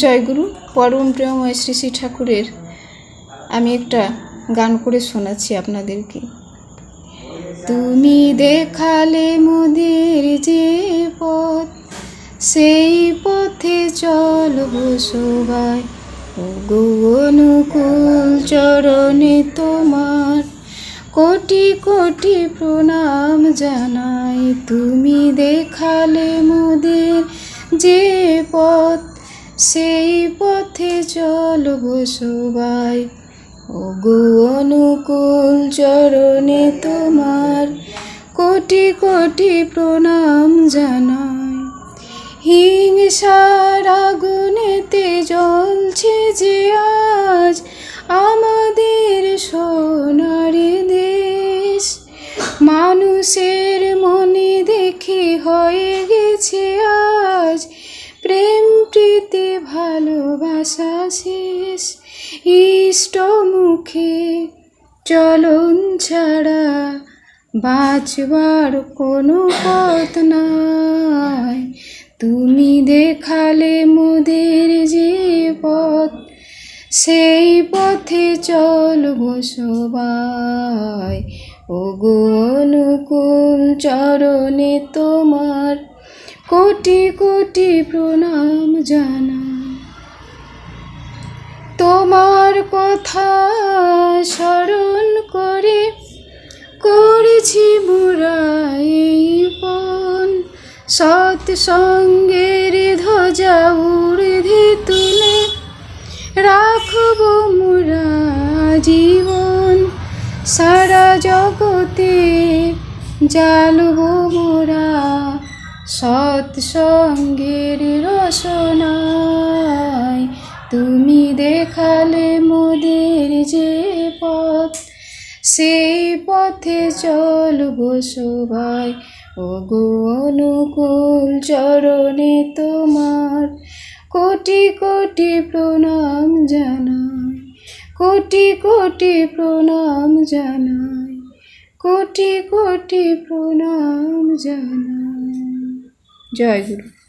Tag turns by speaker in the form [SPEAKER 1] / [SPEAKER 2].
[SPEAKER 1] জয়গুরু, পরম প্রেমময় শ্রী শ্রী ঠাকুরের আমি একটা গান করে শোনাচ্ছি আপনাদেরকে। তুমি দেখালে মোদের যে পথ, সেই পথে চলব সবাই অনুকূল চরণে তোমার কোটি কোটি প্রণাম জানাই। তুমি দেখালে মোদের যে পথ সেই পথে চলব সবাই। ও গো অনুকূল চরণে তোমার কোটি কোটি প্রণাম জানাই। হিংসার আগুনেতে জ্বলছে যে আজ আমাদের সোনারি দেশ। মানুষের মনে দেখে হয়ে গেছে আজ প্রেম প্রীতি ভালোবাসা শেষ। ইষ্ট মুখে চলন ছাড়া বাঁচবার কোনো পথ নাই। তুমি দেখালে মোদের যে পথ, সেই পথে চলব সবাই। ও গো অনুকূল চরণে তোমার কোটি কোটি প্রণাম জানা। তোমার কথা স্মরণ করে করেছি মোরা এই পণ। সৎ সঙ্গের ধ্বজা উর্ধে তুলে রাখব মোরা জীবন। সারা জগতে জালব মোরা সৎ সঙ্গের রসনায় তুমি দেখালে মোদের যে পথ, সেই পথে চলব সবাই। গো অনুকূল চরণে তোমার কোটি কোটি প্রণাম জানাই, কোটি কোটি প্রণাম জানাই, কোটি কোটি প্রণাম জানাই। जय गुरु।